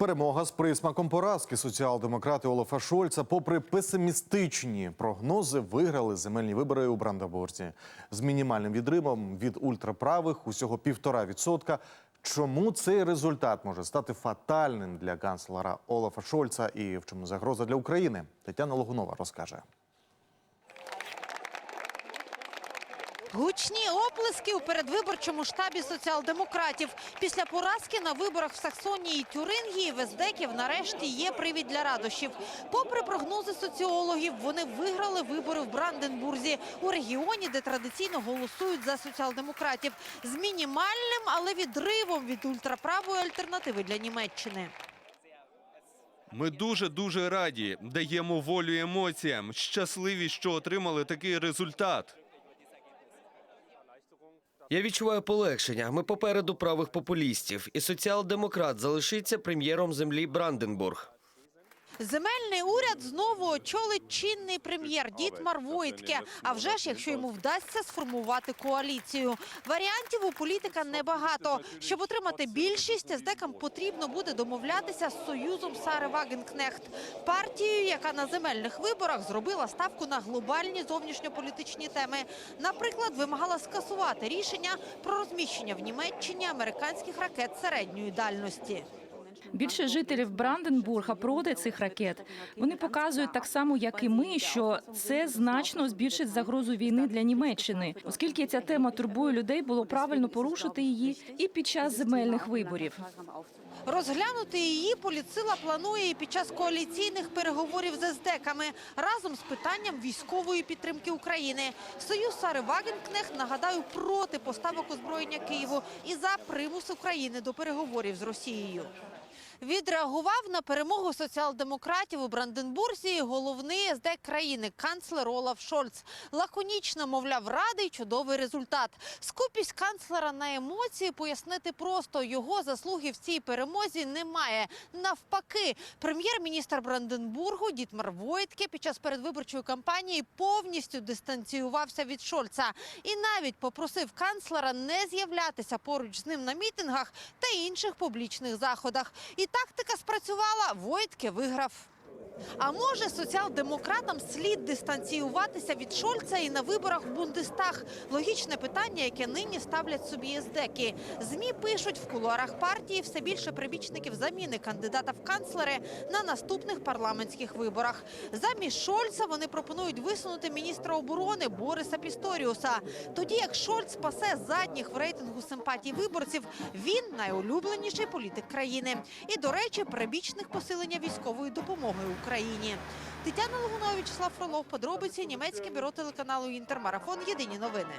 Перемога з присмаком поразки соціал-демократи Олафа Шольца, попри песимістичні прогнози, виграли земельні вибори у Брандабурзі з мінімальним відривом від ультраправих усього півтора відсотка. Чому цей результат може стати фатальним для канцлера Олафа Шольца і в чому загроза для України? Тетяна Логунова розкаже. Гучні оплески у передвиборчому штабі соціал-демократів. Після поразки на виборах в Саксонії і Тюрингії в ездеків нарешті є привід для радощів. Попри прогнози соціологів, вони виграли вибори в Бранденбурзі, у регіоні, де традиційно голосують за соціал-демократів, з мінімальним, але відривом від ультраправої альтернативи для Німеччини. Ми дуже дуже раді, даємо волю емоціям, щасливі, що отримали такий результат. Я відчуваю полегшення. Ми попереду правих популістів, і соціал-демократ залишиться прем'єром землі Бранденбург. Земельний уряд знову очолить чинний прем'єр Дітмар Войтке. А вже ж, якщо йому вдасться сформувати коаліцію. Варіантів у політика небагато. Щоб отримати більшість, СДКам потрібно буде домовлятися з союзом Сари Вагенкнехт, партією, яка на земельних виборах зробила ставку на глобальні зовнішньополітичні теми. Наприклад, вимагала скасувати рішення про розміщення в Німеччині американських ракет середньої дальності. Більше жителів Бранденбурга проти цих ракет. Вони показують так само, як і ми, що це значно збільшить загрозу війни для Німеччини, оскільки ця тема турбує людей, було правильно порушити її і під час земельних виборів. Розглянути її політсила планує і під час коаліційних переговорів з СДКами разом з питанням військової підтримки України. Союз Сари Вагенкнехт, нагадаю, проти поставок озброєння Києву і за примус України до переговорів з Росією. Відреагував на перемогу соціал-демократів у Бранденбурзі головний СД країни канцлер Олаф Шольц. Лаконічно, мовляв, радий чудовий результат. Скупість канцлера на емоції пояснити просто його заслуги в цій перемозі немає. Навпаки, прем'єр-міністр Бранденбургу Дітмар Войтке під час передвиборчої кампанії повністю дистанціювався від Шольца і навіть попросив канцлера не з'являтися поруч з ним на мітингах та інших публічних заходах. І тактика спрацювала. Войтке виграв. А може соціал-демократам слід дистанціюватися від Шольца і на виборах в Бундестаг? Логічне питання, яке нині ставлять собі ездеки. Змі пишуть в кулуарах партії все більше прибічників заміни кандидата в канцлери на наступних парламентських виборах. Замість Шольца вони пропонують висунути міністра оборони Бориса Пісторіуса. Тоді як Шольц пасе задніх в рейтингу симпатій виборців, він найулюбленіший політик країни. І, до речі, прибічних посилення військової допомоги Україні. Тетяна Логунова, Вячеслав Фролов, подробиці німецьке бюро телеканалу Інтермарафон. Єдині новини.